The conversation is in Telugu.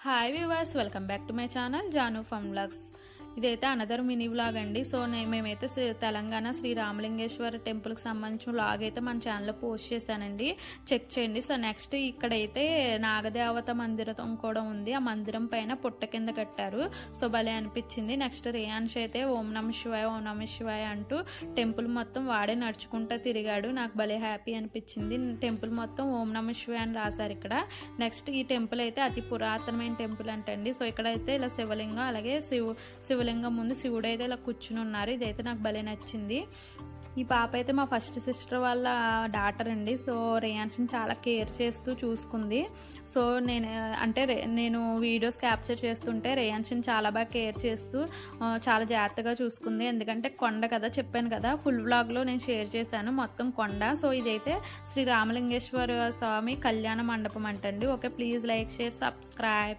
hi viewers welcome back to my channel Janu fam vlogs ఇదైతే అనదర్ మినీ వ్లాగ్ అండి సో మేమైతే తెలంగాణ శ్రీ రామలింగేశ్వర టెంపుల్కి సంబంధించిన వ్లాగ్ అయితే మన ఛానల్లో పోస్ట్ చేశానండి. చెక్ చేయండి. సో నెక్స్ట్ ఇక్కడైతే నాగదేవత మందిరం కూడా ఉంది. ఆ మందిరం పైన పుట్ట కింద కట్టారు. సో భలే అనిపించింది. నెక్స్ట్ రియాన్ష్ అయితే ఓం నమ శివాయ ఓం నమ శివాయ అంటూ టెంపుల్ మొత్తం వాడే నడుచుకుంటా తిరిగాడు. నాకు భలే హ్యాపీ అనిపించింది. టెంపుల్ మొత్తం ఓం నమ శివాయ అని రాశారు ఇక్కడ. నెక్స్ట్ ఈ టెంపుల్ అయితే అతి పురాతనమైన టెంపుల్ అంటండి. సో ఇక్కడైతే ఇలా శివలింగం అలాగే శివ శివలింగం ముందు శివుడు అయితే ఇలా కూర్చుని ఉన్నారు. ఇదైతే నాకు భలే నచ్చింది. ఈ పాప అయితే మా ఫస్ట్ సిస్టర్ వాళ్ళ డాటర్ అండి. సో రేయాన్స్ని చాలా కేర్ చేస్తూ చూసుకుంది. సో నేను అంటే రే- నేను వీడియోస్ క్యాప్చర్ చేస్తుంటే రేయాన్స్ని చాలా బాగా కేర్ చేస్తూ చాలా జాగ్రత్తగా చూసుకుంది. ఎందుకంటే కొండ కదా చెప్పాను కదా ఫుల్ వ్లాగ్లో నేను షేర్ చేశాను మొత్తం కొండ. సో ఇదైతే శ్రీ రామలింగేశ్వర స్వామి కళ్యాణ మండపం అంటండి. Okay please like share subscribe.